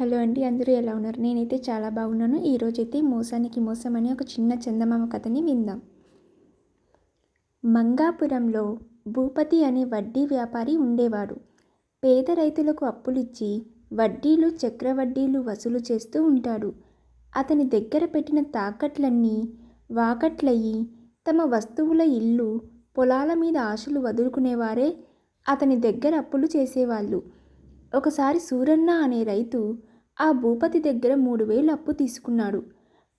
Hello అండి అందరూ ఎలా ఉన్నారు? నేనైతే చాలా బాగున్నాను. ఈరోజైతే మోసానికి మోసం అనే ఒక చిన్న చందమామ కథని విందాం. మంగాపురంలో భూపతి అనే వడ్డీ వ్యాపారి ఉండేవాడు. పేద రైతులకు అప్పులిచ్చి వడ్డీలు చక్రవడ్డీలు వసూలు చేస్తూ ఉంటాడు. అతని దగ్గర పెట్టిన తాకట్లన్నీ వాకట్లయ్యి తమ వస్తువుల ఇల్లు పొలాల మీద ఆశలు వదులుకునేవారే అతని దగ్గర అప్పులు చేసేవాళ్ళు. ఒకసారి సూరన్న అనే రైతు ఆ భూపతి దగ్గర మూడు వేలు అప్పు తీసుకున్నాడు.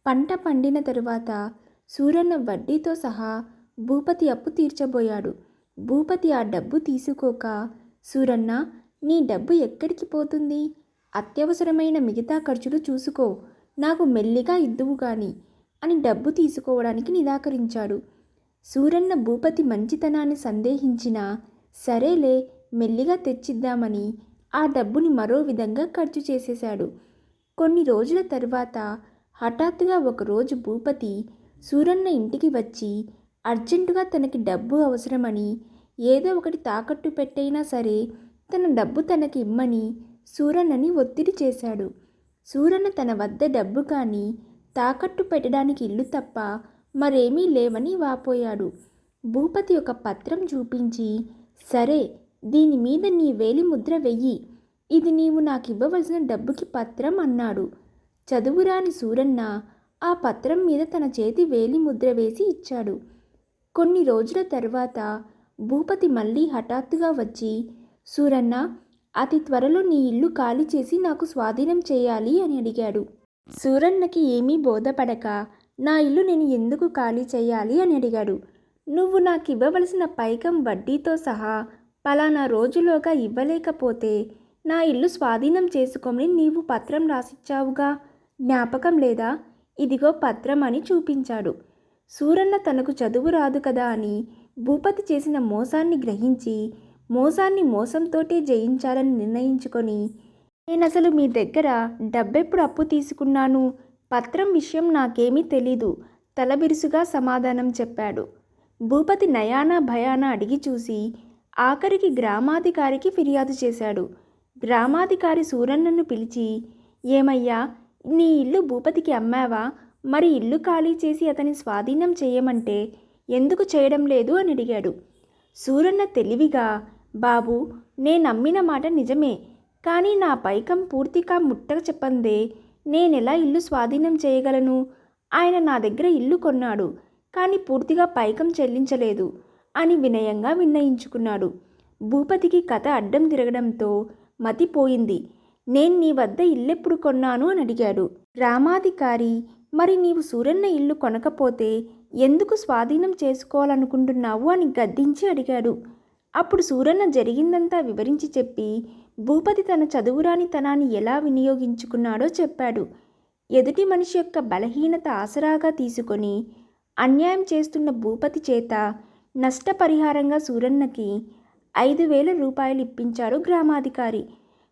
పంట పండిన తరువాత సూరన్న వడ్డీతో సహా భూపతి అప్పు తీర్చబోయాడు. భూపతి ఆ డబ్బు తీసుకోక సూరన్న నీ డబ్బు ఎక్కడికి పోతుంది? అత్యవసరమైన మిగతా ఖర్చులు చూసుకో. నాకు మెల్లిగా ఇద్దువు గాని అని డబ్బు తీసుకోవడానికి నిరాకరించాడు. సూరన్న భూపతి మంచితనాన్ని సందేహించినా సరేలే మెల్లిగా తెచ్చిద్దామని ఆ డబ్బుని మరో విధంగా ఖర్చు చేసేశాడు. కొన్ని రోజుల తర్వాత హఠాత్తుగా ఒకరోజు భూపతి సూరన్న ఇంటికి వచ్చి అర్జెంటుగా తనకి డబ్బు అవసరమని ఏదో ఒకటి తాకట్టు పెట్టైనా సరే తన డబ్బు తనకి ఇమ్మని సూరన్నని ఒత్తిడి చేశాడు. సూరన్న తన వద్ద డబ్బు కానీ తాకట్టు పెట్టడానికి ఇల్లు తప్ప మరేమీ లేవని వాపోయాడు. భూపతి ఒక పత్రం చూపించి సరే దీని మీద నీ వేలి ముద్ర వెయ్యి. ఇది నీవు నాకు ఇవ్వవలసిన డబ్బుకి పత్రం అన్నాడు. చదువురాని సూరన్న ఆ పత్రం మీద తన చేతి వేలి ముద్ర వేసి ఇచ్చాడు. కొన్ని రోజుల తర్వాత భూపతి మళ్ళీ హఠాత్తుగా వచ్చి సూరన్న అతి త్వరలో నీ ఇల్లు ఖాళీ చేసి నాకు స్వాధీనం చేయాలి అని అడిగాడు. సూరన్నకి ఏమీ బోధపడక నా ఇల్లు నేను ఎందుకు ఖాళీ చేయాలి అని అడిగాడు. నువ్వు నాకు ఇవ్వవలసిన పైకం వడ్డీతో సహా పలానా రోజులోగా ఇవ్వలేకపోతే నా ఇల్లు స్వాధీనం చేసుకోమని నీవు పత్రం రాసిచ్చావుగా? జ్ఞాపకం లేదా? ఇదిగో పత్రం అని చూపించాడు. సూరన్న తనకు చదువు రాదు కదా అని భూపతి చేసిన మోసాన్ని గ్రహించి మోసాన్ని మోసంతోటే జయించాలని నిర్ణయించుకొని నేను అసలు మీ దగ్గర డబ్బెప్పుడు అప్పు తీసుకున్నాను? పత్రం విషయం నాకేమీ తెలీదు. తలబిరుసుగా సమాధానం చెప్పాడు. భూపతి నయానా భయాన అడిగి చూసి ఆఖరికి గ్రామాధికారికి ఫిర్యాదు చేశాడు. గ్రామాధికారి సూరన్నను పిలిచి ఏమయ్యా నీ ఇల్లు భూపతికి అమ్మావా? మరి ఇల్లు ఖాళీ చేసి అతని స్వాధీనం చేయమంటే ఎందుకు చేయడం లేదు? అని అడిగాడు. సూరన్న తెలివిగా బాబు నేను నమ్మిన మాట నిజమే కానీ నా పైకం పూర్తిగా ముట్టక చెప్పందే నేనెలా ఇల్లు స్వాధీనం చేయగలను? ఆయన నా దగ్గర ఇల్లు కొన్నాడు కానీ పూర్తిగా పైకం చెల్లించలేదు అని వినయంగా విన్నయించుకున్నాడు భూపతికి కథ అడ్డం తిరగడంతో మతిపోయింది. నేను నీ వద్ద ఇల్లెప్పుడు కొన్నాను? అని అడిగాడు. గ్రామాధికారి మరి నీవు సూరన్న ఇల్లు కొనకపోతే ఎందుకు స్వాధీనం చేసుకోవాలనుకుంటున్నావు? అని గద్దించి అడిగాడు. అప్పుడు సూరన్న జరిగిందంతా వివరించి చెప్పి భూపతి తన చదువురాని తనాన్ని ఎలా వినియోగించుకున్నాడో చెప్పాడు. ఎదుటి మనిషి యొక్క బలహీనత ఆసరాగా తీసుకొని అన్యాయం చేస్తున్న భూపతి చేత నష్టపరిహారంగా సూరన్నకి ఐదు వేల రూపాయలు ఇప్పించాడు గ్రామాధికారి.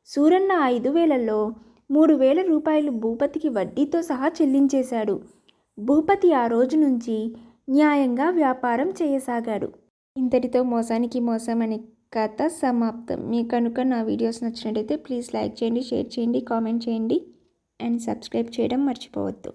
సూరన్న ఐదు వేలలో మూడు వేల రూపాయలు భూపతికి వడ్డీతో సహా చెల్లించేశాడు. భూపతి ఆ రోజు నుంచి న్యాయంగా వ్యాపారం చేయసాగాడు. ఇంతటితో మోసానికి మోసం అనే కథ సమాప్తం. మీకు కనుక నా వీడియోస్ నచ్చినట్టయితే ప్లీజ్ లైక్ చేయండి షేర్ చేయండి కామెంట్ చేయండి అండ్ సబ్స్క్రైబ్ చేయడం మర్చిపోవద్దు.